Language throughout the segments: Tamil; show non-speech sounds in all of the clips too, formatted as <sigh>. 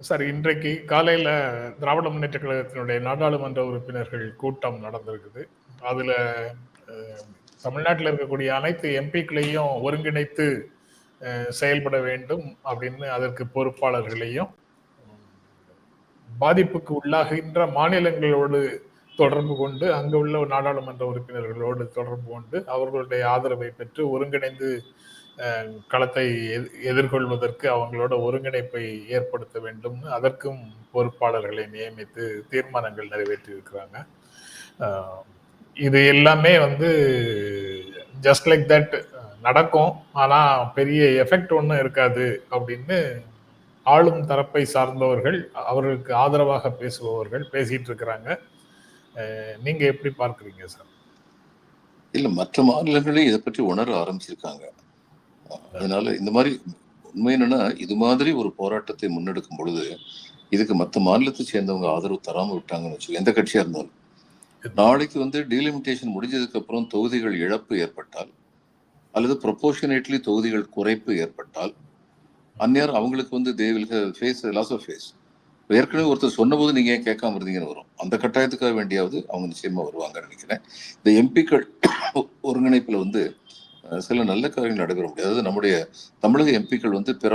சார் இன்றைக்கு காலையில் திராவிட முன்னேற்ற கழகத்தினுடைய நாடாளுமன்ற உறுப்பினர்கள் கூட்டம் நடந்திருக்குது. அதில் தமிழ்நாட்டில் இருக்கக்கூடிய அனைத்து எம்பிக்களையும் ஒருங்கிணைத்து செயல்பட வேண்டும் அப்படின்னு அதற்கு பொறுப்பாளர்களையும் பாதிப்புக்கு உள்ளாகின்ற மாநிலங்களோடு தொடர்பு கொண்டு அங்கு உள்ள நாடாளுமன்ற உறுப்பினர்களோடு தொடர்பு கொண்டு அவர்களுடைய ஆதரவை பெற்று ஒருங்கிணைந்து களத்தை எதிர்கொள்வதற்கு அவங்களோட ஒருங்கிணைப்பை ஏற்படுத்த வேண்டும். அதற்கும் பொறுப்பாளர்களை நியமித்து தீர்மானங்கள் நிறைவேற்றியிருக்கிறாங்க. இது எல்லாமே வந்து ஜஸ்ட் லைக் தட் நடக்கும். ஆனால் பெரிய எஃபெக்ட் ஒன்றும் இருக்காது அப்படின்னு ஆளும் தரப்பை சார்ந்தவர்கள் அவர்களுக்கு ஆதரவாக பேசுபவர்கள் பேசிட்டு இருக்கிறாங்க நீங்க எப்படி பார்க்குறீங்க சார்? இல்லை மற்ற மாநிலங்களே இதை பற்றி உணர ஆரம்பிச்சிருக்காங்க. அதனால இந்த மாதிரி உண்மை என்னன்னா இது மாதிரி ஒரு போராட்டத்தை முன்னெடுக்கும் பொழுது இதுக்கு மற்ற மாநிலத்தை சேர்ந்தவங்க ஆதரவு தராமல் விட்டாங்கன்னு வச்சு எந்த கட்சியா இருந்தாலும். நாளைக்கு வந்து டீலிமிட்டேஷன் முடிஞ்சதுக்கு அப்புறம் தொகுதிகள் இழப்பு ஏற்பட்டால் அல்லது ப்ரொபோர்ஷனேட்லி தொகுதிகள் குறைப்பு ஏற்பட்டால் அந்நேரம் அவங்களுக்கு வந்து they will face loss of face ஏற்கனவே ஒருத்தர் சொன்னபோது நீங்கள் ஏன் கேட்காம இருந்தீங்கன்னு வரும். அந்த கட்டாயத்துக்காக வேண்டியாவது அவங்க நிச்சயமாக வருவாங்கன்னு நினைக்கிறேன். இந்த எம்பிக்கள் ஒருங்கிணைப்பில் வந்து சில நல்ல காரியங்கள் நடைபெற முடியாது. அதாவது நம்முடைய தமிழக எம்பிக்கள் வந்து பிற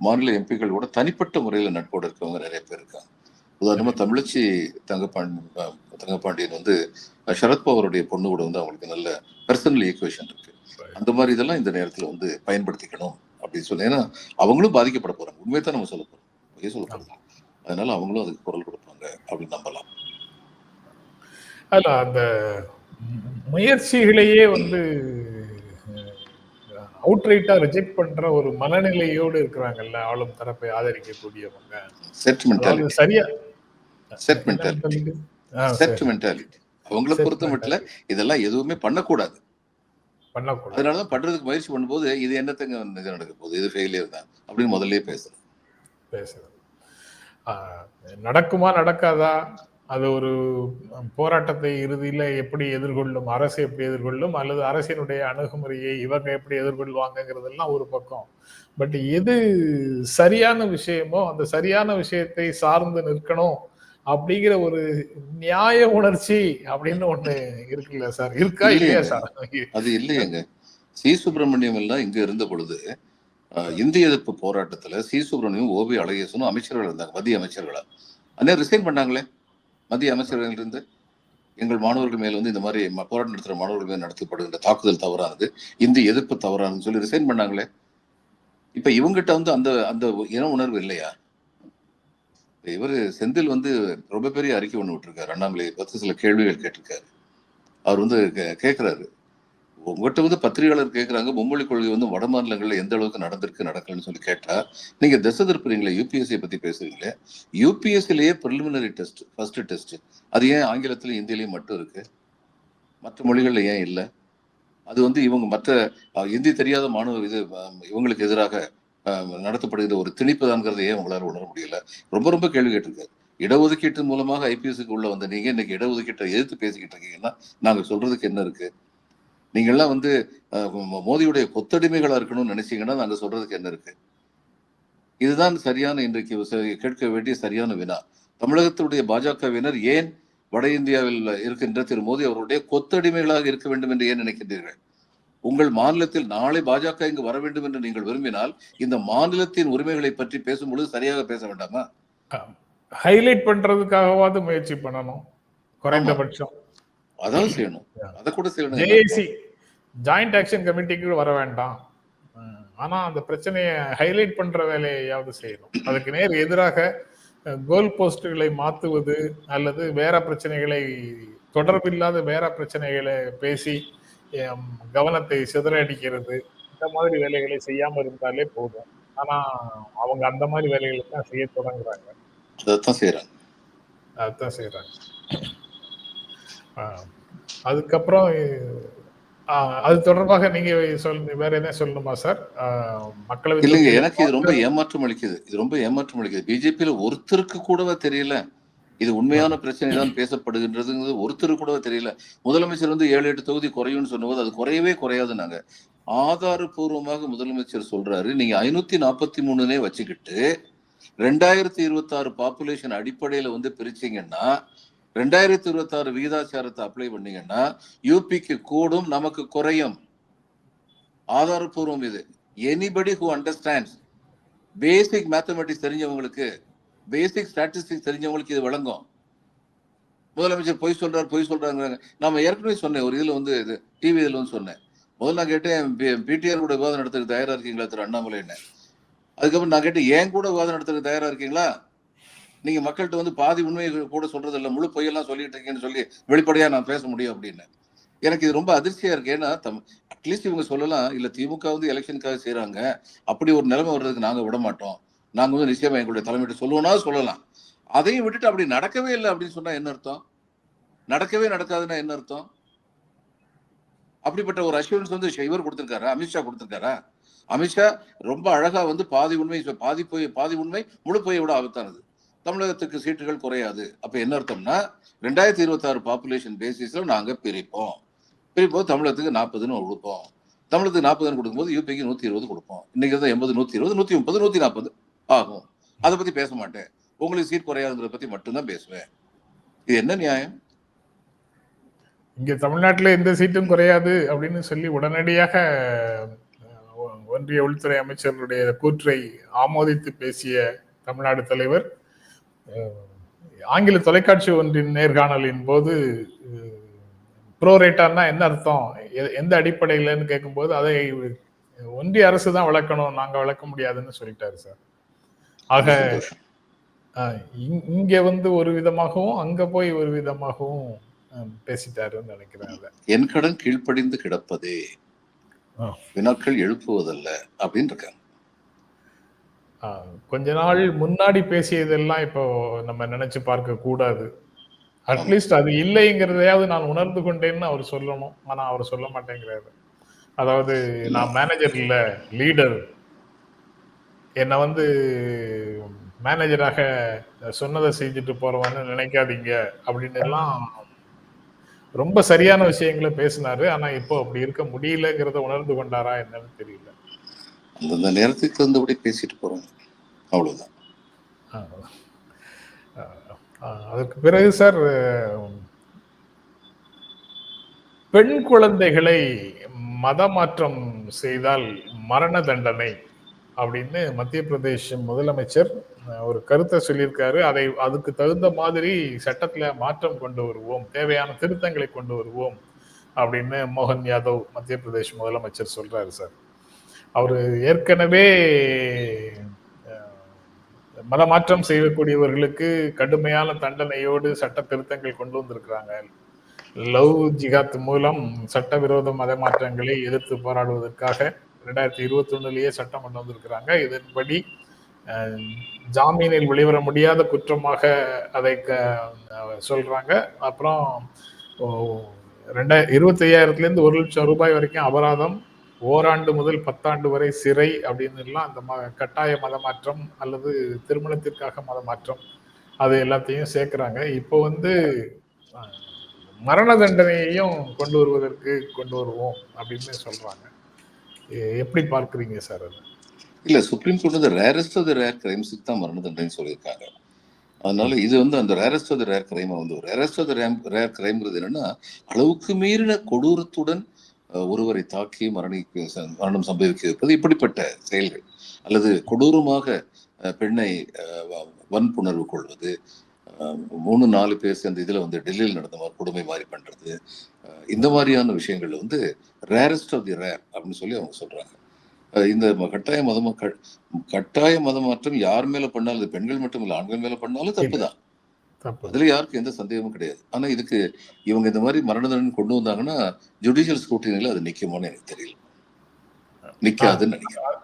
மாநில எம்பிக்கள் கூட தனிப்பட்ட முறையில் நட்போடு இருக்கவங்க நிறைய பேர் இருக்காங்க. உதாரணமா தமிழச்சி தங்கப்பாண்டி தங்கப்பாண்டியன் வந்து சரத்பவாருடைய பொண்ணு கூட வந்து அவங்களுக்கு நல்ல பர்சனல் ஈக்குவேஷன் இருக்கு. அந்த மாதிரி இதெல்லாம் இந்த நேரத்துல வந்து பயன்படுத்திக்கணும் அப்படின்னு சொல்லி. ஏன்னா அவங்களும் பாதிக்கப்பட போறாங்க. உண்மையை தான் நம்ம சொல்ல போறோம். பொய்யே சொல்ல போறோம். அதனால அவங்களும் அதுக்கு குரல் கொடுப்பாங்க அப்படின்னு நம்பலாம். அல்ல அந்த முயற்சிகளையே வந்து <clears throat> அவுட்ரைட்டா ரிஜெக்ட் பண்ற ஒரு மனநிலையோடு இருக்கிறாங்கல்ல ஆளும் தரப்பை ஆதரிக்கக்கூடியவங்க. சரியா அவங்கள பொறுத்த மட்டும் இதெல்லாம் எதுவுமே பண்ணக்கூடாது. பண்ணக்கூடாது. அதனாலதான் பண்றதுக்கு முயற்சி பண்ணும்போது இது என்னத்தங்க இது நடக்க போகுது இது ஃபெயிலியர் தான் அப்படின்னு முதல்லயே பேசுறேன் பேசுறது. ஆ, நடக்குமா நடக்காதா? அது ஒரு போராட்டத்தை இறுதியில எப்படி எதிர்கொள்ளும் அரசு எப்படி எதிர்கொள்ளும் அல்லது அரசினுடைய அணுகுமுறையை இவங்க எப்படி எதிர்கொள்வாங்கங்கிறதெல்லாம் ஒரு பக்கம். பட் எது சரியான விஷயமோ அந்த சரியான விஷயத்தை சார்ந்து நிற்கணும் அப்படிங்கிற ஒரு நியாய உணர்ச்சி அப்படின்னு ஒண்ணு இருக்குல்ல சார்? இருக்கா இல்லையா. சார்? அது இல்லையேங்க. சி. சுப்பிரமணியம் எல்லாம் இங்க இருந்த பொழுது இந்திய எதிர்ப்பு போராட்டத்துல சி. சுப்பிரமணியம் ஓபி அழகேசனும் அமைச்சர்கள் இருந்தாங்க மத்திய அமைச்சர்களா. அந்நேரம் ரிசைன் பண்ணாங்களே? மத்திய அமைச்சர்கள் இருந்து எங்கள் மாணவர்கள் மேல் வந்து இந்த மாதிரி போராட்டம் நடத்துகிற மாணவர்கள் மேல் நடத்தப்படுகின்ற தாக்குதல் தவறானது இந்த எதிர்ப்பு தவறானதுன்னு சொல்லி ரிசைன் பண்ணாங்களே. இப்ப இவங்கிட்ட வந்து அந்த அந்த இன உணர்வு இல்லையா? இவர் செந்தில் வந்து ரொம்ப பெரிய அறிக்கை ஒன்று விட்டுருக்காரு. அண்ணாமலை பத்து சில கேள்விகள் கேட்டிருக்காரு. அவர் வந்து கே- உங்கள்கிட்ட உங்ககிட்ட வந்து பத்திரிகையாளர் கேட்கறாங்க மும்மொழி கொள்கை வந்து வட மாநிலங்களில் எந்த அளவுக்கு நடந்திருக்கு நடக்கலன்னு சொல்லி கேட்டா நீங்க திசை திருப்புறீங்களே யூபிஎஸ்சியை பத்தி பேசுறீங்களே யூபிஎஸ்சிலேயே ப்ரிலிமினரி டெஸ்ட் ஃபர்ஸ்ட் டெஸ்ட் அது ஏன் ஆங்கிலத்திலையும் இந்தியிலையும் மட்டும் இருக்கு? மற்ற மொழிகள்ல ஏன் இல்லை? அது வந்து இவங்க மற்ற இந்தி தெரியாத மாணவர் இது இவங்களுக்கு எதிராக அஹ், நடத்தப்படுகிற ஒரு திணிப்பு தான்ங்கிறத ஏன் உங்களால உணர முடியல? ரொம்ப ரொம்ப கேள்வி கேட்டிருக்காரு. இடஒதுக்கீட்டு மூலமாக ஐபிஎஸ்க்கு உள்ள வந்த நீங்க இன்னைக்கு இடஒதுக்கீட்டை எதிர்த்து பேசிக்கிட்டு இருக்கீங்கன்னா நாங்க சொல்றதுக்கு என்ன இருக்கு? நீங்கள்லாம் வந்து மோதியுடைய கொத்தடிமைகளா இருக்கணும்னு நினைச்சீங்கன்னா நாங்க சொல்றதுக்கு என்ன இருக்கு? இதுதான் சரியான இன்றைக்கு கேட்க வேண்டிய சரியான வினா. தமிழகத்துடைய பாஜகவினர் ஏன் வட இந்தியாவில் இருக்கின்ற திரு மோடி அவருடைய கொத்தடிமைகளாக இருக்க வேண்டும் என்று ஏன் நினைக்கின்றீர்கள்? உங்கள் மாநிலத்தில் நாளை பாஜக இங்கு வர வேண்டும் என்று நீங்கள் விரும்பினால் இந்த மாநிலத்தின் உரிமைகளை பற்றி பேசும்பொழுது சரியாக பேச வேண்டாமா? ஹைலைட் பண்றதுக்காகவாவது முயற்சி பண்ணணும். குறைந்தபட்சம். அதான் செய்யணும். அதை கூட செய்யணும். ஜாயிண்ட் ஆக்ஷன் கமிட்டிக்கு வர வேண்டாம். உம், ஆனா அந்த பிரச்சனையை ஹைலைட் பண்ற வேலையாவது செய்யணும். அதுக்கு நேர் எதிராக கோல் போஸ்டுகளை மாத்துவது அல்லது வேற பிரச்சனைகளை தொடர்பில்லாத வேற பிரச்சனைகளை பேசி கவனத்தை சிதறடிக்கிறது. இந்த மாதிரி வேலைகளை செய்யாம இருந்தாலே போதும். ஆனா அவங்க அந்த மாதிரி வேலைகளை தான் செய்ய தொடங்குறாங்க. அதைத்தான் செய்யறாங்க அதுதான் செய்யறாங்க அதுக்கப்புறம் அது தொடர்பாக நீங்க சொல்ல வேற என்ன சொல்லணுமா சார்? மக்களவை இல்லைங்க எனக்கு இது ரொம்ப ஏமாற்றம் அளிக்குது. இது ரொம்ப ஏமாற்றம் அளிக்குது. பிஜேபியில ஒருத்தருக்கு கூடவா தெரியல. இது உண்மையான பிரச்சனை தான் பேசப்படுகின்றதுங்கிறது ஒருத்தருக்கு கூடவா தெரியல. முதலமைச்சர் வந்து ஏழு எட்டு தொகுதி குறையும்னு சொன்னபோது அது குறையவே குறையாது நாங்க. ஆதாரபூர்வமாக முதலமைச்சர் சொல்றாரு நீங்க ஐநூத்தி நாற்பத்தி மூணுனே வச்சுக்கிட்டு ரெண்டாயிரத்தி இருபத்தி ஆறு பாப்புலேஷன் அடிப்படையில வந்து பிரிச்சீங்கன்னா ரெண்டாயிரத்தி இருபத்தி ஆறு விகிதாச்சாரத்தை அப்ளை பண்ணீங்கன்னா யூபிக்கு கூடும் நமக்கு குறையும். ஆதாரபூர்வம் இது. Anybody who understands basic mathematics தெரிஞ்சவங்களுக்கு பேசிக் ஸ்டாட்டிஸ்டிக்ஸ் தெரிஞ்சவங்களுக்கு இது வழங்கும் முதலமைச்சர் பொய் சொல்றாரு பொய் சொல்றாங்க நம்ம ஏற்கனவே சொன்னேன் ஒரு இதுல வந்து இது டிவி இதில் வந்து சொன்னேன். முதல்ல நான் கேட்டேன் பிடிஆர் கூட விவாதம் நடத்துறதுக்கு தயாரா இருக்கீங்களா திரு அண்ணாமலை என்ன அதுக்கப்புறம் நான் கேட்டேன் ஏன் கூட விவாதம் நடத்துறதுக்கு தயாரா இருக்கீங்களா? நீங்க மக்கள்கிட்ட வந்து பாதி உண்மையை கூட சொல்றது இல்லை முழு பொய்யெல்லாம் சொல்லிட்டு இருக்கீங்கன்னு சொல்லி வெளிப்படையா நான் பேச முடியும் அப்படின்னு. எனக்கு இது ரொம்ப அதிர்ச்சியா இருக்கு. ஏன்னா தம் அட்லீஸ்ட் இவங்க சொல்லலாம் இல்ல திமுக வந்து எலெக்ஷனுக்காக செய்யறாங்க அப்படி ஒரு நிலைமை வர்றதுக்கு நாங்க விட மாட்டோம். நாங்க வந்து நிச்சயமா எங்களுடைய தலைமையிட்ட சொல்லுவோம்னா சொல்லலாம். அதையும் விட்டுட்டு அப்படி நடக்கவே இல்லை அப்படின்னு சொன்னா என்ன அர்த்தம்? நடக்கவே நடக்காதுன்னா என்ன அர்த்தம்? அப்படிப்பட்ட ஒரு அஷூரன்ஸ் வந்து இவர் கொடுத்திருக்காரா? அமித்ஷா கொடுத்திருக்காரா? அமித்ஷா ரொம்ப அழகா வந்து பாதி உண்மை பாதி பொய் பாதி உண்மை முழு போய் விட ஆபத்தானது. தமிழகத்துக்கு சீட்டுகள் குறையாது. அப்ப என்ன அர்த்தம்னா ரெண்டாயிரத்தி இருபத்தி ஆறு பாப்புலேஷன் பேசிஸ்ல நாங்க பிரிப்போம். பிரிப்போம் தமிழகத்துக்கு நாற்பதுன்னு கொடுப்போம். தமிழகத்துக்கு நாற்பதுன்னு கொடுக்கும்போது யூபிக்கு நூத்தி இருபது கொடுப்போம். இன்னைக்கு தான் எண்பது நூத்தி இருபது நூத்தி முப்பது நூத்தி நாற்பது ஆகும். அதை பத்தி பேச மாட்டேன். உங்களுக்கு சீட் குறையாதுங்கிறத பத்தி மட்டும்தான் பேசுவேன். இது என்ன நியாயம்? இங்க தமிழ்நாட்டுல எந்த சீட்டும் குறையாது அப்படின்னு சொல்லி உடனடியாக ஒன்றிய உள்துறை அமைச்சர்களுடைய கூற்றை ஆமோதித்து பேசிய தமிழ்நாடு தலைவர் ஆங்கில தொலைக்காட்சி ஒன்றின் நேர்காணலின் போது ப்ரோரேட்டான்னா என்ன அர்த்தம்? எந்த அடிப்படையிலன்னு கேட்கும்போது அதை ஒன்றிய அரசு தான் விளக்கணும் நாங்க விளக்க முடியாதுன்னு சொல்லிட்டாரு சார். ஆக இங்க வந்து ஒரு விதமாகவும் அங்க போய் ஒரு விதமாகவும் பேசிட்டாருன்னு நினைக்கிறேன் அதை. என் கடன் கீழ்ப்படிந்து கிடப்பதே. வினாக்கள் எழுப்புவதல்ல அப்படின்னு இருக்காங்க கொஞ்ச நாள் முன்னாடி பேசியதெல்லாம் இப்போ நம்ம நினைச்சு பார்க்க கூடாது. அட்லீஸ்ட் அது இல்லைங்கிறதையாவது நான் உணர்ந்து கொண்டேன்னு அவர் சொல்லணும். ஆனா அவர் சொல்ல மாட்டேங்கிறாரு. அதாவது நான் மேனேஜர் இல்ல லீடர் என்னை வந்து மேனேஜராக சொன்னதை செஞ்சுட்டு போறவன்னு நினைக்காதீங்க அப்படின்னு எல்லாம் ரொம்ப சரியான விஷயங்களை பேசினாரு. ஆனா இப்போ அப்படி இருக்க முடியலங்கிறத உணர்ந்து கொண்டாரா என்னன்னு தெரியல. அந்தந்த நேரத்துக்கு தகுந்தபடி பேசிட்டு போறோம். அவ்வளவுதான். அதற்கு பிறகு சார் பெண் குழந்தைகளை மதமாற்றம் செய்தால் மரண தண்டனை அப்படின்னு மத்திய பிரதேச முதலமைச்சர் ஒரு கருத்தை சொல்லியிருக்காரு. அதை அதுக்கு தகுந்த மாதிரி சட்டத்துல மாற்றம் கொண்டு வருவோம் தேவையான திருத்தங்களை கொண்டு வருவோம் அப்படின்னு மோகன் யாதவ் மத்திய பிரதேஷ் முதலமைச்சர் சொல்றாரு சார். அவர் ஏற்கனவே மதமாற்றம் செய்யக்கூடியவர்களுக்கு கடுமையான தண்டனையோடு சட்ட திருத்தங்கள் கொண்டு வந்திருக்கிறாங்க. லவ் ஜிகாத் மூலம் சட்டவிரோத மத மாற்றங்களை எதிர்த்து போராடுவதற்காக ரெண்டாயிரத்தி இருபத்தி ஒண்ணுலயே சட்டம் கொண்டு வந்திருக்கிறாங்க. இதன்படி ஜாமீனில் வெளிவர முடியாத குற்றமாக அதை க- சொல்றாங்க. அப்புறம் ஓ, ரெண்டாயிர இருபத்தி ஐயாயிரத்துல இருந்து ஒரு லட்சம் ரூபாய் வரைக்கும் அபராதம் ஓராண்டு முதல் பத்தாண்டு வரை சிறை அப்படின்னு எல்லாம் அந்த ம கட்டாய மதமாற்றம் அல்லது திருமணத்திற்காக மதமாற்றம் அது எல்லாத்தையும் சேர்க்குறாங்க. இப்போ வந்து மரண தண்டனையையும் கொண்டு வருவதற்கு கொண்டு வருவோம் அப்படின்னு சொல்றாங்க. எப்படி பார்க்குறீங்க சார் அது? இல்லை சுப்ரீம் கோர்ட் வந்து ரேரஸ்ட் ஆஃப் த ரேர் கிரைம்ஸுக்கு தான் மரண தண்டனை சொல்லியிருக்காங்க. அதனால இது வந்து அந்த ரேரஸ்ட் ஆஃப் த ரேர் கிரைமா வந்து ரேரஸ்ட் ஆஃப் த ரேர் கிரைம்ங்கிறது என்னன்னா அளவுக்கு மீறின கொடூரத்துடன் ஒருவரை தாக்கி மரணிக்க ச- மரணம் சம்பவிக்க இருப்பது இப்படிப்பட்ட செயல்கள். அல்லது கொடூரமாக பெண்ணை வன்புணர்வு கொள்வது மூணு நாலு பேர் சேர்ந்து இதுல வந்து டெல்லியில் நடந்த மாதிரி கொடுமை மாதிரி பண்றது இந்த மாதிரியான விஷயங்கள் வந்து ரேரஸ்ட் ஆஃப் தி ரேர் அப்படின்னு சொல்லி அவங்க சொல்றாங்க. இந்த கட்டாய மதம் கட்டாய மதமாற்றம் யார் மேல பண்ணாலும் பெண்கள் மட்டும் இல்ல ஆண்கள் மேல பண்ணாலும் தப்பு தான் அதுல யாருக்கும் எந்த சந்தேகமும் கிடையாது. ஆனா இதுக்கு இவங்க இந்த மாதிரி மரண தண்டனை கொண்டு வந்தாங்கன்னா ஜுடிஷியல் ஸ்கூட்டினில அது நிக்குமோன்னு எனக்கு தெரியல. நிக்காதுன்னு நினைக்கிறேன்.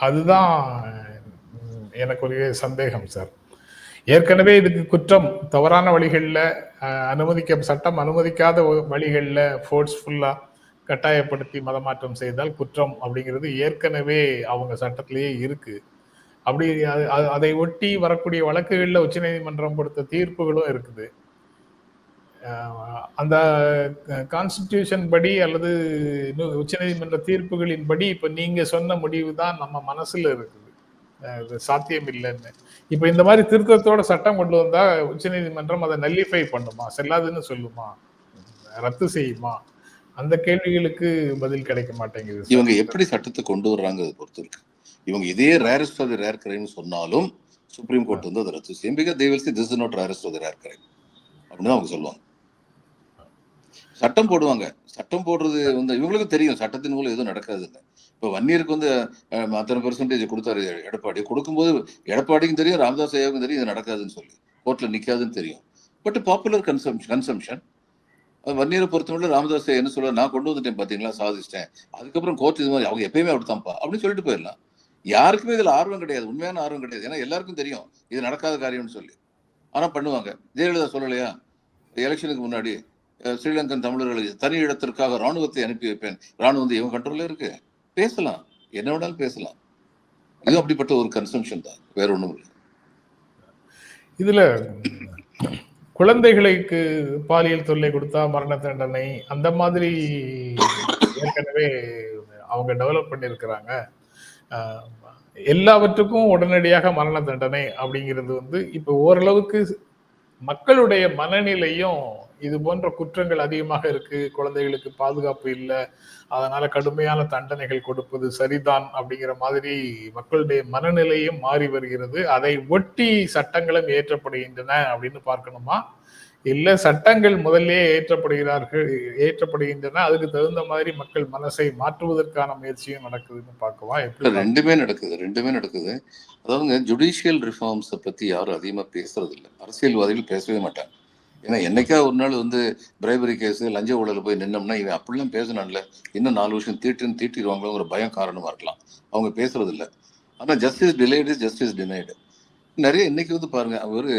அதுதான் எனக்கு ஒரு சந்தேகம் சார். ஏற்கனவே இதுக்கு குற்றம் தவறான வழிகளில் அனுமதிக்க சட்டம் அனுமதிக்காத வழிகளில் ஃபோர்ஸ்ஃபுல்லா கட்டாயப்படுத்தி மதமாற்றம் செய்தால் குற்றம் அப்படிங்கிறது ஏற்கனவே அவங்க சட்டத்திலேயே இருக்கு. அப்படி அதை ஒட்டி வரக்கூடிய வழக்குகளில் உச்சநீதிமன்றம் கொடுத்த தீர்ப்புகளும் இருக்குது. அந்த கான்ஸ்டிடியூஷன் படி அல்லது உச்சநீதிமன்ற தீர்ப்புகளின் படி இப்ப நீங்க சொன்ன முடிவு தான் நம்ம மனசுல இருக்குது. இது சாத்தியம் இல்லைன்னு. இப்ப இந்த மாதிரி திருத்தத்தோட சட்டம் கொண்டு வந்தா உச்சநீதிமன்றம் அதை நல்லிஃபை பண்ணுமா? செல்லாதுன்னு சொல்லுமா? ரத்து செய்யுமா? அந்த கேள்விகளுக்கு பதில் கிடைக்க மாட்டேங்குது இவங்க எப்படி சட்டத்தை கொண்டு வர்றாங்க அதை பொறுத்து இருக்கு? இவங்க இதே rarest of the rare crime சொன்னாலும் சுப்ரீம் கோர்ட் வந்து அதை ரத்து செய்யும். Because they see this is not rarest of the rare crime அப்படின்னு அவங்க சொல்லுவாங்க. சட்டம் போடுவாங்க. சட்டம் போடுறது வந்து இவங்களுக்கு தெரியும். சட்டத்தின் மூலம் எதுவும் நடக்காதுன்னு இப்போ வன்னியருக்கு வந்து அத்தனை பெர்சன்டேஜ் கொடுத்தாரு எடப்பாடி. கொடுக்கும்போது எடப்பாடிக்கும் தெரியும் ராமதாஸ் ஐயாவுக்கும் தெரியும் இது நடக்காதுன்னு சொல்லி. கோர்ட்ல நிக்காதுன்னு தெரியும். பட் பாப்புலர் கன்சம்ஷன் கன்சம்ஷன் வன்னியரை பொறுத்தவரை ராமதாஸ் என்ன சொல்ல நான் கொண்டு வந்துட்டேன் பாத்தீங்களா? சாதிச்சிட்டேன். அதுக்கப்புறம் கோர்ட் இது மாதிரி அவங்க எப்பயுமே அப்படித்தான்ப்பா. அப்படின்னு சொல்லிட்டு போயிடலாம். யாருக்குமே இதுல ஆர்வம் கிடையாது. உண்மையான ஆர்வம் கிடையாது. ஏன்னா எல்லாருக்கும் தெரியும். இது நடக்காத காரியம்னு சொல்லி. ஆனா பண்ணுவாங்க. ஜெயலலிதா சொல்லலையா? எலெக்ஷனுக்கு முன்னாடி ஸ்ரீலங்கன் தமிழர்களை தனி இடத்திற்காக ராணுவத்தை அனுப்பி வைப்பேன். ராணுவம் வந்து இவன் கண்ட்ரோல்ல இருக்கு? பேசலாம். என்ன வேணாலும் பேசலாம். இது அப்படிப்பட்ட ஒரு கன்சம்ஷன் தான். வேற ஒண்ணும் இல்லை. இதுல குழந்தைகளுக்கு பாலியல் தொல்லை கொடுத்தா மரண தண்டனை அந்த மாதிரி ஏற்கனவே அவங்க டெவலப் பண்ணியிருக்கிறாங்க. எல்லாவற்றுக்கும் உடனடியாக மரண தண்டனை அப்படிங்கிறது வந்து இப்போ ஓரளவுக்கு மக்களுடைய மனநிலையும் இது போன்ற குற்றங்கள் அதிகமாக இருக்கு குழந்தைகளுக்கு பாதுகாப்பு இல்லை அதனால கடுமையான தண்டனைகள் கொடுப்பது சரிதான் அப்படிங்கிற மாதிரி மக்களுடைய மனநிலையும் மாறி வருகிறது. அதை ஒட்டி சட்டங்களும் ஏற்றப்படுகின்றன அப்படின்னு பார்க்கணுமா? இல்ல சட்டங்கள் முதல்ல ஏற்றப்படுகிறார்கள் ஏற்றப்படுகின்றன. அதுக்கு தகுந்த மாதிரி மக்கள் மனசை மாற்றுவதற்கான முயற்சியும் நடக்குதுன்னு பார்க்கவா? எப்படி ரெண்டுமே நடக்குது ரெண்டுமே நடக்குது. அதாவது ஜுடிஷியல் ரிஃபார்ம்ஸை பத்தி யாரும் அதிகமா பேசுறது இல்ல அரசியல்வாதிகள் பேசவே மாட்டாங்க. ஏன்னா என்னைக்கா ஒரு நாள் வந்து பிரைபரி கேஸ் லஞ்ச ஊழல போய் நின்னோம்னா இவன் அப்படிலாம் பேசினான்ல இன்னும் நாலு வருஷம் தீட்டுன்னு தீட்டிடுவாங்களோங்கிற பயம் காரணமா இருக்கலாம். அவங்க பேசுறது இல்ல ஆனா ஜஸ்டிஸ் டிலேடு ஜஸ்டிஸ் டினைடு நிறைய இன்னைக்கு வந்து பாருங்க அவரு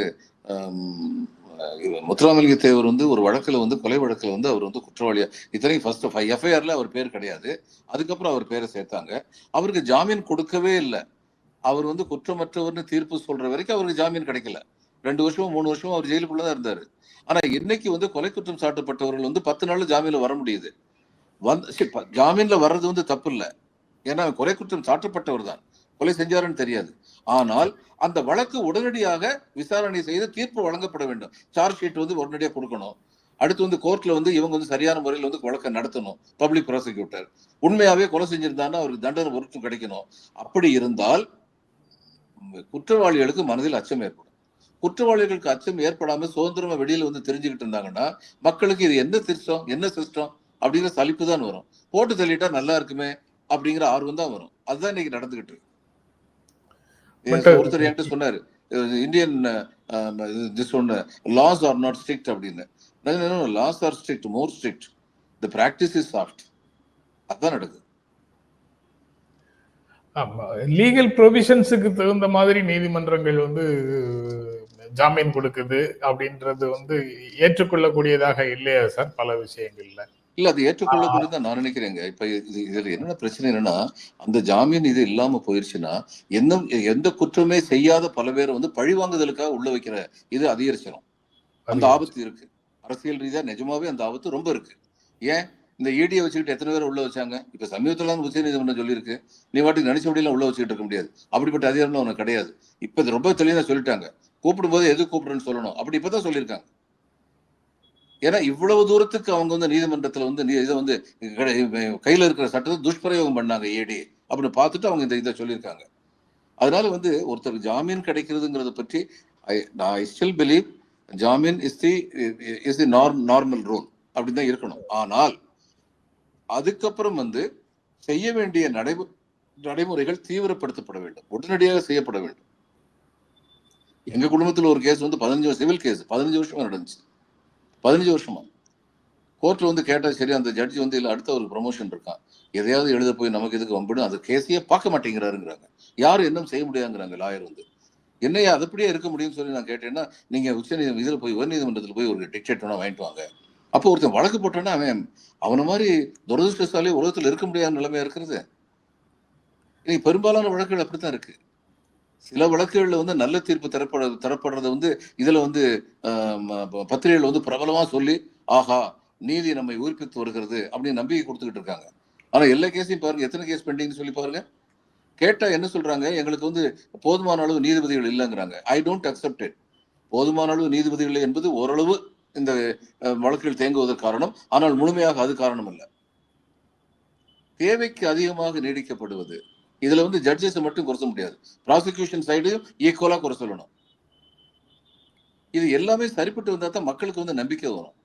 முத்துராமலிங்க தேவர் வந்து ஒரு வழக்குல வந்து கொலை வழக்கில் வந்து அவர் வந்து குற்றவாளியா இத்தனை ஃபர்ஸ்ட் எஃப்ஐஆர்ல அவர் பேர் கிடையாது. அதுக்கப்புறம் அவர் பேரை சேர்த்தாங்க. அவருக்கு ஜாமீன் கொடுக்கவே இல்லை. அவர் வந்து குற்றமற்றவர்னு தீர்ப்பு சொல்ற வரைக்கும் அவருக்கு ஜாமீன் கிடைக்கல. ரெண்டு வருஷமும் மூணு வருஷமும் அவர் ஜெயிலுக்குள்ள தான் இருந்தாரு. ஆனா இன்னைக்கு வந்து கொலை குற்றம் சாட்டப்பட்டவர்கள் வந்து பத்து நாள் ஜாமீன்ல வர முடியுது. வந்து ஜாமீன்ல வர்றது வந்து தப்பு இல்லை. ஏன்னா கொலை குற்றம் சாட்டப்பட்டவர் தான். கொலை செஞ்சாருன்னு தெரியாது. ஆனால் அந்த வழக்கு உடனடியாக விசாரணை செய்து தீர்ப்பு வழங்கப்பட வேண்டும். சார்ஜ் ஷீட் வந்து உடனடியாக கொடுக்கணும். அடுத்து வந்து கோர்ட்ல வந்து இவங்க வந்து சரியான முறையில் வந்து வழக்கை நடத்தணும். பப்ளிக் ப்ராசிக்யூட்டர் உண்மையாவே கொலை செஞ்சிருந்தாங்கன்னா அவருக்கு தண்டனை பொருட்டும் கிடைக்கணும். அப்படி இருந்தால் குற்றவாளிகளுக்கு மனதில் அச்சம் ஏற்படும். குற்றவாளிகளுக்கு அச்சம் ஏற்படாம சுதந்திரமா வெளியில வந்து தெரிஞ்சுக்கிட்டு இருந்தாங்கன்னா மக்களுக்கு இது என்ன சிஸ்டம் என்ன சிஸ்டம் அப்படிங்கிற சலிப்பு தான் வரும். போட்டு தள்ளிட்டா நல்லா இருக்குமே அப்படிங்கிற ஆர்வம் தான் வரும். அதுதான் இன்னைக்கு நடந்துகிட்டு இருக்கு. ஒருத்தர் என்கிட்ட சொன்னாரு. இந்தியன் திஸ் ஒன்னு லாஸ் ஆர் நாட் ஸ்ட்ரிக்ட் அப்படின்னு. Laws are strict more strict the practice is soft அதான் நடக்குது. ஆமா. லீகல் ப்ரொவிஷன்ஸுக்கு தகுந்த மாதிரி நீதிமன்றங்கள் வந்து ஜாமீன் கொடுக்குது அப்படின்றது வந்து ஏற்றுக்கொள்ளக்கூடியதாக இல்லையா சார்? பல விஷயங்கள்ல. இல்ல அது ஏற்றுக்கொள்ளக்கூடியது நான் நினைக்கிறேங்க. இப்ப இது இதுல என்னென்ன பிரச்சனை என்னன்னா அந்த ஜாமீன் இது இல்லாம போயிருச்சுன்னா எந்த எந்த குற்றமே செய்யாத பல பேரை வந்து பழிவாங்குதலுக்காக உள்ள வைக்கிற இது அதிகரிச்சிடும் அந்த ஆபத்து இருக்கு. அரசியல் ரீதியா நிஜமாவே அந்த ஆபத்து ரொம்ப இருக்கு. ஏன்? இந்த ஈடியை வச்சுக்கிட்டு எத்தனை பேர் உள்ள வச்சாங்க? இப்ப சமீபத்துல உச்ச நீதிமன்றம் சொல்லியிருக்கு. நீ வாட்டுக்கு நினைச்சபடியெல்லாம் உள்ள வச்சுக்கிட்டு இருக்க முடியாது. அப்படிப்பட்ட அதிகாரம் உனக்கு கிடையாது. இப்ப இது ரொம்ப தெளிவா சொல்லிட்டாங்க. கூப்பிடும்போது எது கூப்பிடுறேன்னு சொல்லணும். அப்படி இப்பதான் சொல்லியிருக்காங்க. ஏன்னா இவ்வளவு தூரத்துக்கு அவங்க வந்து நீதிமன்றத்துல வந்து நீ- இதை வந்து கையில் கையில இருக்கிற சட்டத்தை துஷ்பிரயோகம் பண்ணாங்க ஏடி அப்படின்னு பார்த்துட்டு அவங்க இந்த இதை சொல்லியிருக்காங்க. அதனால வந்து ஒருத்தருக்கு ஜாமீன் கிடைக்கிறதுங்கிறத பற்றி ஐ நான் ஐ ஸ்டில் பிலீவ் ஜாமீன் is the is the normal rule அப்படின்னு தான் இருக்கணும். ஆனால் அதுக்கப்புறம் வந்து செய்ய வேண்டிய நடைமு நடைமுறைகள் தீவிரப்படுத்தப்பட வேண்டும். உடனடியாக செய்யப்பட வேண்டும். எங்க குடும்பத்தில் ஒரு கேஸ் வந்து பதினஞ்சு சிவில் கேஸ் பதினஞ்சு வருஷம் நடந்துச்சு. பதினஞ்சு வருஷமா. கோர்ட்டில் வந்து கேட்டால் சரி அந்த ஜட்ஜி வந்து இல்லை அடுத்த ஒரு ப்ரொமோஷன் இருக்கான். எதையாவது எழுத போய் நமக்கு எதுக்கு வம்பிடும் அந்த கேஸையே பார்க்க மாட்டேங்கிறாருங்கிறாங்க. யாரும் என்ன செய்ய முடியாதுங்கிறாங்க லாயர் வந்து. என்னையா அது அப்படியே இருக்க முடியும்னு சொல்லி நான் கேட்டேன்னா நீங்கள் உச்ச நீதி போய் உயர்நீதிமன்றத்தில் போய் ஒரு டிக்டேட் வேணா வாங்கிட்டு வாங்க. அப்போ ஒருத்தன் வழக்கு போட்டோன்னா அவன் அவனை மாதிரி துரதிருஷ்டசாலே உலகத்தில் இருக்க முடியாத நிலைமையாக இருக்கிறது. இன்னைக்கு பெரும்பாலான வழக்குகள் அப்படித்தான் இருக்குது சில வழக்குகள்ல வந்து நல்ல தீர்ப்பு தரப்பட தரப்படுறத வந்து இதுல வந்து ஆம், பத்திரிகைகள் வந்து பிரபலமா சொல்லி ஆஹா நீதி நம்மை உயிர்ப்பித்து வருகிறது அப்படின்னு நம்பிக்கை கொடுத்துக்கிட்டு இருக்காங்க. ஆனா எல்லா கேஸையும் பாருங்க. எத்தனை கேஸ் பெண்டிங்னு சொல்லி பாருங்க. கேட்டா என்ன சொல்றாங்க? எங்களுக்கு வந்து போதுமான அளவு நீதிபதிகள் இல்லைங்கிறாங்க. ஐ டோன்ட் அக்செப்ட் இட் போதுமான அளவு நீதிபதிகள் என்பது ஓரளவு இந்த வழக்கில் வழக்குகள் தேங்குவதற்கு காரணம். ஆனால் முழுமையாக அது காரணம் அல்ல தேவைக்கு அதிகமாக நீடிக்கப்படுவது இதுல வந்து ஜட்ஜஸ் மட்டும் குறை முடியாது. ப்ராசிக்யூஷன் சைடையும் ஈக்குவலா குறை சொல்லணும். இது எல்லாமே சரிப்பட்டு வந்தா தான் மக்களுக்கு வந்து நம்பிக்கை வரும்.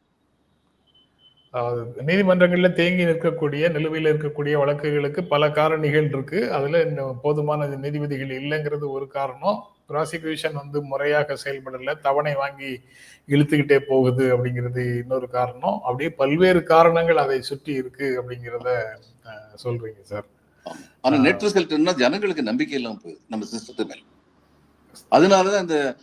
அதாவது தேங்கி நிற்கக்கூடிய நிலுவையில் இருக்கக்கூடிய வழக்குகளுக்கு பல காரணிகள் இருக்கு. அதுல இன்னும் போதுமான நீதிபதிகள் இல்லைங்கிறது ஒரு காரணம். ப்ராசிக்யூஷன் வந்து முறையாக செயல்படல. தவணை வாங்கி இழுத்துக்கிட்டே போகுது அப்படிங்கிறது இன்னொரு காரணம். அப்படியே பல்வேறு காரணங்கள் அதை சுற்றி இருக்கு அப்படிங்கிறத சொல்றீங்க சார். ஆனா. நெட் ரிசல்ட்னா ஜனங்களுக்கு நம்பிக்கை இல்லாம போகுது நம்ம சிஸ்டத்து மேல. அதனாலதான் இந்த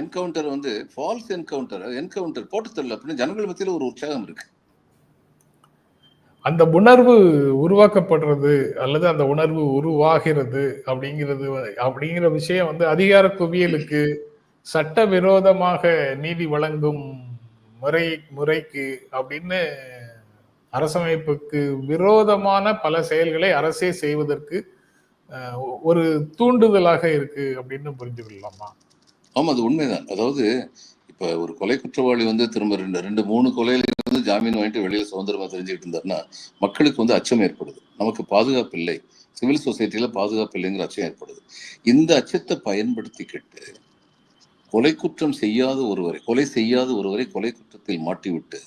என்கவுண்டர் வந்து ஃபால்ஸ் என்கவுண்டர் என்கவுண்டர் போட்டு தரல அப்படின்னு ஜனங்கள் மத்தியில ஒரு உற்சாகம் இருக்கு. அந்த உணர்வு உருவாக்கப்படுறது அல்லது அந்த உணர்வு உருவாகிறது அப்படிங்கிறது அப்படிங்கிற விஷயம் வந்து அதிகார குவியலுக்கு சட்டவிரோதமாக நீதி வழங்கும் முறை முறைக்கு அப்படின்னு அரசமைப்புக்கு விரோதமான பல செயல்களை அரசே செய்வதற்கு ஒரு தூண்டுதலாக இருக்கு அப்படின்னு புரிஞ்சு கொள்ளலாமா ஆமா அது உண்மைதான். அதாவது இப்ப ஒரு கொலை குற்றவாளி வந்து திரும்ப ரெண்டு ரெண்டு மூணு கொலையில வந்து ஜாமீன் வாங்கிட்டு வெளியில சுதந்திரமா தெரிஞ்சுக்கிட்டு இருந்தாருன்னா மக்களுக்கு வந்து அச்சம் ஏற்படுது. நமக்கு பாதுகாப்பு இல்லை. சிவில் சொசைட்டியில பாதுகாப்பு இல்லைங்கிற அச்சம் ஏற்படுது. இந்த அச்சத்தை பயன்படுத்திக்கிட்டு கொலை குற்றம் செய்யாத ஒருவரை கொலை செய்யாத ஒருவரை கொலை குற்றத்தில் மாட்டிவிட்டு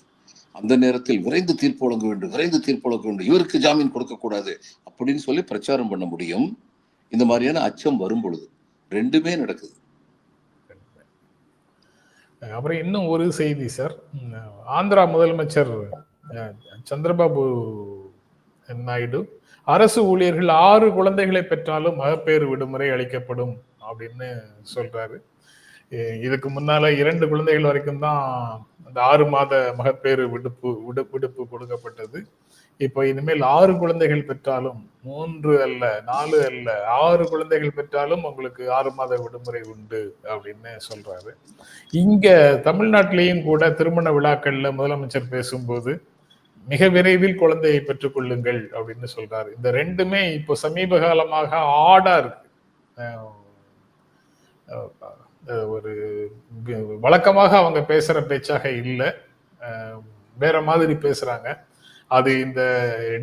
அந்த நேரத்தில் விரைந்து தீர்ப்பு வழங்க வேண்டும் விரைந்து தீர்ப்பு வழங்க வேண்டும். இவருக்கு ஜாமீன் கொடுக்கக்கூடாது அப்படின்னு சொல்லி பிரச்சாரம் பண்ண முடியும். இந்த மாதிரியான அச்சம் வரும் பொழுது ரெண்டுமே நடக்குது. அப்புறம் இன்னும் ஒரு செய்தி சார். ஆந்திரா முதலமைச்சர் சந்திரபாபு நாயுடு அரசு ஊழியர்கள் ஆறு குழந்தைகளை பெற்றாலும் மகப்பேறு விடுமுறை அளிக்கப்படும் அப்படின்னு சொல்றாரு. இதுக்கு முன்னால இரண்டு குழந்தைகள் வரைக்கும் தான் அந்த ஆறு மாத மகப்பேறு விடுப்பு விடு விடுப்பு கொடுக்கப்பட்டது. இப்போ இனிமேல் ஆறு குழந்தைகள் பெற்றாலும் மூன்று அல்ல நாலு அல்ல ஆறு குழந்தைகள் பெற்றாலும் உங்களுக்கு ஆறு மாத விடுமுறை உண்டு அப்படின்னு சொல்றாரு. இங்க தமிழ்நாட்டிலையும் கூட திருமண விழாக்கள்ல முதலமைச்சர் பேசும்போது மிக விரைவில் குழந்தையை பெற்றுக்கொள்ளுங்கள் அப்படின்னு சொல்றாரு. இந்த ரெண்டுமே இப்போ சமீப காலமாக ஆடா இருக்கு. ஒரு வழக்கமாக அவங்க பேசுற பேச்சாக இல்லை. வேற மாதிரி பேசுறாங்க. அது இந்த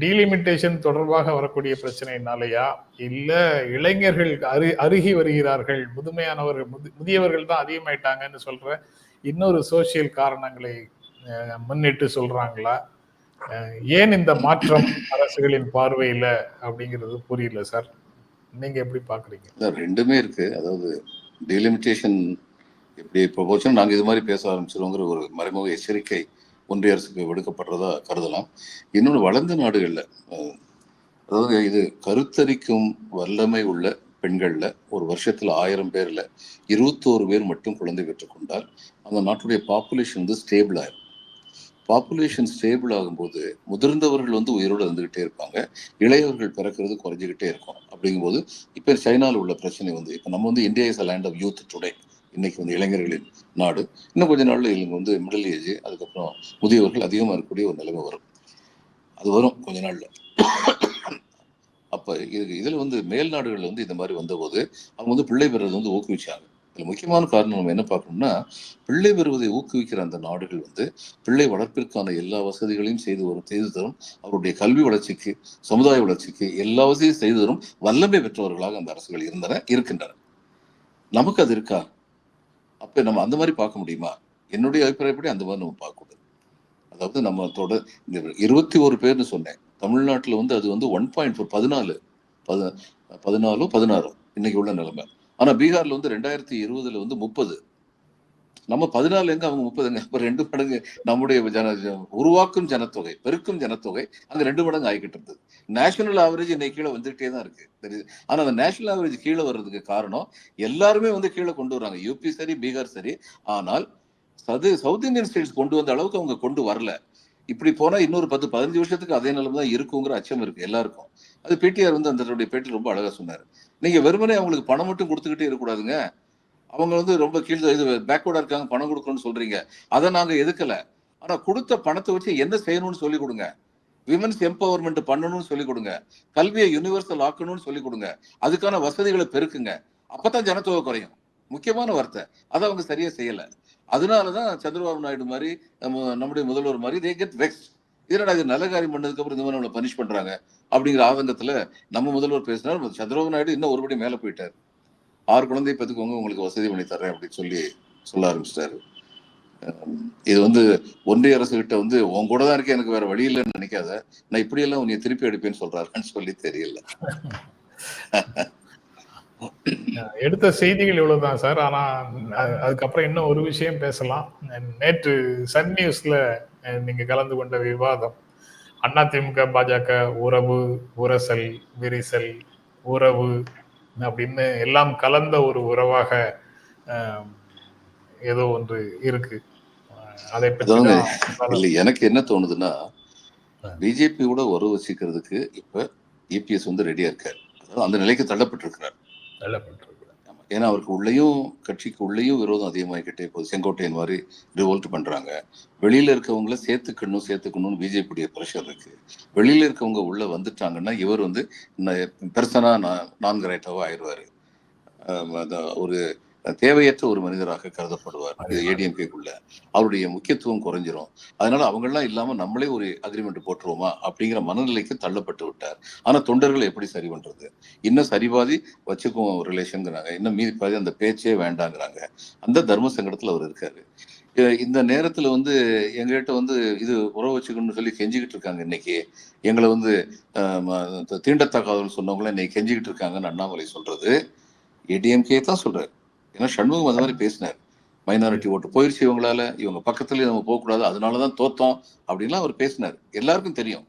டீலிமிட்டேஷன் தொடர்பாக வரக்கூடிய பிரச்சனைனாலயா இல்ல இளைஞர்கள் அரு அருகி வருகிறார்கள் முதுமையானவர்கள் முது முதியவர்கள் தான் அதிகமாயிட்டாங்கன்னு சொல்ற இன்னொரு சோசியல் காரணங்களை முன்னிட்டு சொல்றாங்களா? ஏன் இந்த மாற்றம் அரசுகளின் பார்வையில அப்படிங்கிறது புரியல சார். நீங்க எப்படி பாக்குறீங்க? ரெண்டுமே இருக்கு. அதாவது டிலிமிட்டேஷன் எப்படி ப்ரொபோஷன் நாங்கள் இது மாதிரி பேச ஆரம்பிச்சிருவோங்கிற ஒரு மறைமுக எச்சரிக்கை ஒன்றிய அரசுக்கு விடுக்கப்படுறதா கருதலாம். இன்னொன்று வளர்ந்த நாடுகளில் அதாவது இது கருத்தரிக்கும் வல்லமை உள்ள பெண்களில் ஒரு வருஷத்தில் ஆயிரம் பேரில் இருபத்தோரு பேர் மட்டும் குழந்தை பெற்றுக்கொண்டால் அந்த நாட்டுடைய பாப்புலேஷன் வந்து ஸ்டேபிள் ஆயிரும். பாப்புலேஷன் ஸ்டேபிள் ஆகும்போது முதிர்ந்தவர்கள் வந்து உயிரோடு இருந்துகிட்டே இருப்பாங்க. இளையவர்கள் பிறக்கிறது குறைஞ்சிக்கிட்டே இருக்கும். அப்படிங்கும்போது இப்போ சைனாவில் உள்ள பிரச்சனை வந்து இப்போ நம்ம வந்து India is land of youth today இன்னைக்கு வந்து இளைஞர்களின் நாடு. இன்னும் கொஞ்ச நாளில் இவங்க வந்து மிடில் ஏஜ் அதுக்கப்புறம் முதியவர்கள் அதிகமாக இருக்கக்கூடிய ஒரு நிலைமை வரும். அது வரும் கொஞ்ச நாளில். அப்போ இது இதில் வந்து மேல் நாடுகளில் வந்து இந்த மாதிரி வந்தபோது அவங்க வந்து பிள்ளை பெறது வந்து ஊக்குவிச்சாங்க. முக்கியமான காரணம் நம்ம என்ன பார்க்கணும்னா பிள்ளை பெறுவதை ஊக்குவிக்கிற அந்த நாடுகள் வந்து பிள்ளை வளர்ப்பிற்கான எல்லா வசதிகளையும் செய்து வரும் செய்து தரும். அவருடைய கல்வி வளர்ச்சிக்கு சமுதாய வளர்ச்சிக்கு எல்லா வசதியும் செய்து தரும் வல்லமை பெற்றவர்களாக அந்த அரசுகள் இருந்தன இருக்கின்றன. நமக்கு அது இருக்கா? அப்ப நம்ம அந்த மாதிரி பார்க்க முடியுமா? என்னுடைய அபிப்பிராயப்படி அந்த மாதிரி நம்ம பார்க்கக்கூடாது. அதாவது நம்ம தொட இந்த இருபத்தி ஒரு பேர்னு சொன்னேன். தமிழ்நாட்டில் வந்து அது வந்து ஒன் பாயிண்ட் ஃபோர் பதினாலு பத பதினாலோ பதினாறோ இன்னைக்கு உள்ள நிலைமை. ஆனா பீகார்ல வந்து ரெண்டாயிரத்தி இருபதுல வந்து முப்பது. நம்ம பதினாலு எங்க அவங்க முப்பதுங்க. அப்ப ரெண்டு மடங்கு நம்முடைய ஜன உருவாக்கும் ஜனத்தொகை பெருக்கும் ஜனத்தொகை அங்க ரெண்டு மடங்கு ஆகிக்கிட்டு இருந்தது. நேஷனல் ஆவரேஜ் இன்னைக்கு கீழே வந்துகிட்டே தான் இருக்கு. தெரியுது? ஆனா அந்த நேஷனல் ஆவரேஜ் கீழே வர்றதுக்கு காரணம் எல்லாருமே வந்து கீழே கொண்டு வர்றாங்க யூபி சரி பீகார் சரி. ஆனால் சது சவுத் இந்தியன் ஸ்டேட்ஸ் கொண்டு வந்த அளவுக்கு அவங்க கொண்டு வரல. இப்படி போனா இன்னொரு பத்து பதினஞ்சு வருஷத்துக்கு அதே நிலைமை தான் இருக்குங்கிற அச்சம் இருக்கு எல்லாருக்கும். அது பிடிஆர் வந்து அந்த பேட்டில் ரொம்ப அழகா சொன்னாரு. நீங்கள் வெறுமனே அவங்களுக்கு பணம் மட்டும் கொடுத்துக்கிட்டே இருக்கக்கூடாதுங்க. அவங்க வந்து ரொம்ப கீழ் இது பேக்வர்டா இருக்காங்க பணம் கொடுக்கணும்னு சொல்கிறீங்க அதை நாங்கள் எதுக்கலை? ஆனால் கொடுத்த பணத்தை வச்சு என்ன செய்யணும்னு சொல்லி கொடுங்க. விமன்ஸ் எம்பவர்மெண்ட் பண்ணணும்னு சொல்லிக் கொடுங்க. கல்வியை யூனிவர்சல் ஆக்கணும்னு சொல்லிக் கொடுங்க. அதுக்கான வசதிகளை பெருக்குங்க. அப்பதான் ஜனத்தொகை குறையும். முக்கியமான வார்த்தை. அதை அவங்க சரியா செய்யல. அதனாலதான் சந்திரபாபு நாயுடு மாதிரி நம்ம நம்முடைய முதல்வர் மாதிரி தே கெட் வெக்ஸ்ட் இதனால் இது நல்ல காரியம் பண்ணதுக்கு அப்புறம் இந்த மாதிரி நம்மளை பனிஷ் பண்றாங்க? அப்படிங்கிற ஆதங்கத்துல நம்ம முதல்வர் பேசினார். சந்திரபாபு நாயுடு இன்னும் ஒருபடி மேலே போயிட்டார். ஆறு குழந்தை பத்துக்கோங்க உங்களுக்கு வசதி பண்ணி தர்றேன் அப்படின்னு சொல்லி சொல்ல ஆரம்பிச்சிட்டாரு. இது வந்து ஒன்றிய அரசு கிட்ட வந்து உன் கூட தான் இருக்கேன் எனக்கு வேற வழி இல்லைன்னு நினைக்காத. நான் இப்படியெல்லாம் உன்னை திருப்பி எடுப்பேன்னு சொல்றாருன்னு சொல்லி தெரியல. <laughs> எடுத்த செய்திகள் இவ்வளவுதான் சார். ஆனா அதுக்கப்புறம் இன்னும் ஒரு விஷயம் பேசலாம். நேற்று சன் நியூஸ்ல நீங்க கலந்து கொண்ட விவாதம். அதிமுக பாஜக உறவு உரசல் விரிசல் உறவு அப்படின்னு எல்லாம் கலந்த ஒரு உறவாக ஏதோ ஒன்று இருக்கு. அதை பற்றி எனக்கு என்ன தோணுதுன்னா பிஜேபி கூட உறவு வச்சுக்கிறதுக்கு இப்ப இபிஎஸ் வந்து ரெடியா இருக்காரு. அந்த நிலைக்கு தள்ளப்பட்டிருக்கிறார். தள்ளப்பட்டிருக்கு. ஏன்னா அவருக்கு உள்ளேயும் கட்சிக்கு உள்ளேயும் விரோதம் அதிகமாகிக்கிட்டே போகுது. செங்கோட்டையன் மாதிரி ரிவோல்ட் பண்றாங்க. வெளியில இருக்கவங்கள சேர்த்துக்கணும் சேர்த்துக்கணும்னு பிஜேபியுடைய ப்ரெஷர் இருக்கு. வெளியில இருக்கவங்க உள்ள வந்துட்டாங்கன்னா இவர் வந்து பெர்சனா நான் கிரேட்டாவா ஆயிடுவாரு. ஒரு தேவையற்ற ஒரு மனிதராக கருதப்படுவார். ஏடிஎம்கேக்குள்ள அவருடைய முக்கியத்துவம் குறைஞ்சிரும். அதனால அவங்கெல்லாம் இல்லாம நம்மளே ஒரு அக்ரிமெண்ட் போட்டுருவோமா? அப்படிங்கிற மனநிலைக்கு தள்ளப்பட்டு விட்டார். ஆனா தொண்டர்கள் எப்படி சரி பண்றது? இன்னும் சரிபாதி வச்சுக்குவோம் ரிலேஷன்ங்கிறாங்க இன்னும் மீதி பாதி அந்த பேச்சே வேண்டாங்கிறாங்க. அந்த தர்ம சங்கடத்துல அவர் இருக்காரு. இந்த நேரத்துல வந்து எங்ககிட்ட வந்து இது உறவு வச்சுக்கணும்னு சொல்லி கெஞ்சிக்கிட்டு இருக்காங்க இன்னைக்கு. எங்களை வந்து ஆம், த- தீண்டத்தகாதவர்கள் சொன்னவங்கள இன்னைக்கு கெஞ்சிக்கிட்டு இருக்காங்கன்னு அண்ணாமலை சொல்றது. ஏடிஎம்கே தான் சொல்றாரு. ஏன்னா சண்முகம் அது மாதிரி பேசினார். மைனாரிட்டி ஓட்டு போயிருச்சு இவங்களால இவங்க பக்கத்துலேயே நம்ம போகக்கூடாது அதனால தான் தோத்தோம் அப்படின்லாம் அவர் பேசினார். எல்லாருக்கும் தெரியும்.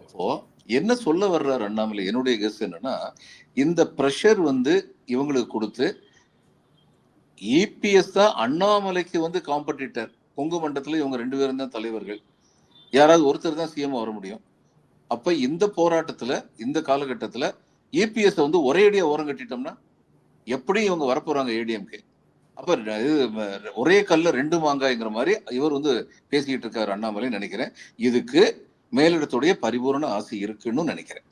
அப்போ என்ன சொல்ல வர்றார் அண்ணாமலை? என்னுடைய கெஸ் என்னன்னா இந்த ப்ரெஷர் வந்து இவங்களுக்கு கொடுத்து இபிஎஸ் தான் அண்ணாமலைக்கு வந்து காம்படிட்டர். கொங்கு மண்டலத்தில் இவங்க ரெண்டு பேரும் தான் தலைவர்கள். யாராவது ஒருத்தர் தான் சிஎம் வர முடியும். அப்போ இந்த போராட்டத்தில் இந்த காலகட்டத்தில் இபிஎஸ் வந்து ஒரே ஓரம் கட்டிட்டோம்னா எப்படி இவங்க வரப்போறாங்க ஏடிஎம்கே அப்ப இது ஒரே கல்ல ரெண்டு மாங்காய்ங்கிற மாதிரி இவர் வந்து பேசிக்கிட்டு இருக்காரு அண்ணாமலை நினைக்கிறேன். இதுக்கு மேலிடத்துடைய பரிபூரண ஆசை இருக்குன்னு நினைக்கிறேன்.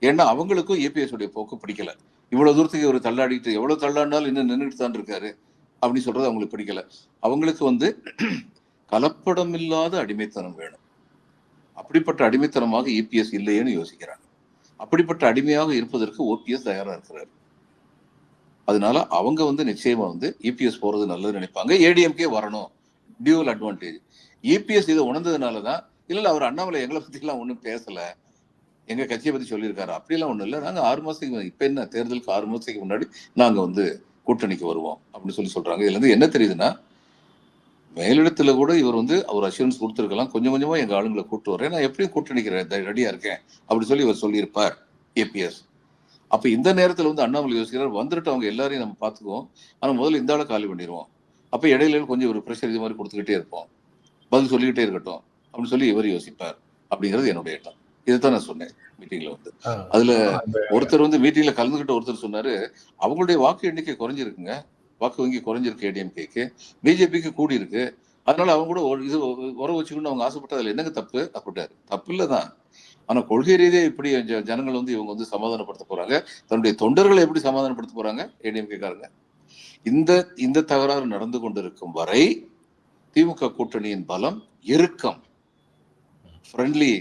ஏன்னா அவங்களுக்கும் ஏபிஎஸ் உடைய போக்கு பிடிக்கல. இவ்வளவு தூரத்துக்கு இவர் தள்ளாடிட்டு எவ்வளவு தள்ளாடினாலும் இன்னும் நின்றுட்டு தான் இருக்காரு. அப்படின்னு சொல்றது அவங்களுக்கு பிடிக்கல. அவங்களுக்கு வந்து கலப்படம் இல்லாத அடிமைத்தனம் வேணும். அப்படிப்பட்ட அடிமைத்தனமாக இபிஎஸ் இல்லையேன்னு யோசிக்கிறாங்க. அப்படிப்பட்ட அடிமையாக இருப்பதற்கு ஓபிஎஸ் தயாரா இருக்கிறார். அதனால அவங்க வந்து நிச்சயமா வந்து இபிஎஸ் போறது நல்லதுன்னு நினைப்பாங்க. ஏடிஎம்கே வரணும். டியூவல் அட்வான்டேஜ் இபிஎஸ் இதை உணர்ந்ததுனால தான் இல்லை அவர் அண்ணாமலை எங்களை பற்றிலாம் ஒன்றும் பேசலை. எங்கள் கட்சியை பற்றி சொல்லியிருக்காரு. அப்படிலாம் ஒன்றும் இல்லை. நாங்கள் ஆறு மாதத்துக்கு இப்போ என்ன தேர்தலுக்கு ஆறு மாதத்துக்கு முன்னாடி நாங்கள் வந்து கூட்டணிக்கு வருவோம் அப்படின்னு சொல்லி சொல்கிறாங்க இதுலேருந்து என்ன தெரியுதுன்னா மேலிடத்தில் கூட இவர் வந்து அவர் அஷூரன்ஸ் கொடுத்துருக்கலாம். கொஞ்சம் கொஞ்சமாக எங்கள் ஆளுங்களை கூட்டு வரேன் நான் எப்படியும் கூட்டணிக்கு ரெடியாக இருக்கேன் அப்படின்னு சொல்லி இவர் சொல்லியிருப்பார். ஏபிஎஸ் அப்ப இந்த நேரத்துல வந்து அண்ணாமலை யோசிக்கிறார். வந்துட்டு அவங்க எல்லாரையும் நம்ம பாத்துக்குவோம் ஆனா முதல்ல இந்த ஆளை காலி பண்ணிடுவோம். அப்ப இடையில கொஞ்சம் ஒரு ப்ரெஷர் இது மாதிரி கொடுத்துக்கிட்டே இருப்போம். பதில் சொல்லிக்கிட்டே இருக்கட்டும். அப்படின்னு சொல்லி இவர் யோசிப்பார். அப்படிங்கிறது என்னுடைய எண்ணம். இதுதான் நான் சொன்னேன் மீட்டிங்ல வந்து. அதுல ஒருத்தர் வந்து மீட்டிங்ல கலந்துகிட்ட ஒருத்தர் சொன்னாரு அவங்களுடைய வாக்கு எண்ணிக்கை குறைஞ்சிருக்குங்க. வாக்கு வங்கி குறைஞ்சிருக்கு ஏடிஎம்கேக்கு பிஜேபிக்கு கூடி இருக்கு அதனால அவங்க கூட இது உறவு வச்சுக்கணும்னு அவங்க ஆசைப்பட்டு அதுல என்னங்க தப்பு? அப்படின்ட்டாரு. தப்பு இல்லதான். ஆனா கொள்கை ரீதியா இப்படி ஜனங்கள் வந்து இவங்க வந்து சமாதானப்படுத்த போறாங்க. தன்னுடைய தொண்டர்களை எப்படி சமாதானப்படுத்த போறாங்க? ஏடிஎம்கே காரங்க இந்த இந்த தகராறு நடந்து கொண்டிருக்கும் வரை திமுக கூட்டணியின் பலம் இறுக்கம் ஃப்ரெண்ட்லி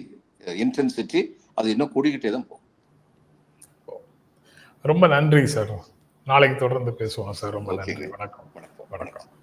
இன்டென்சிட்டி அது இன்னும் கூடிக்கிட்டே தான் போகும். ரொம்ப நன்றி சார். நாளைக்கு தொடர்ந்து பேசுவோம் சார். ரொம்ப. நன்றி. வணக்கம். வணக்கம்.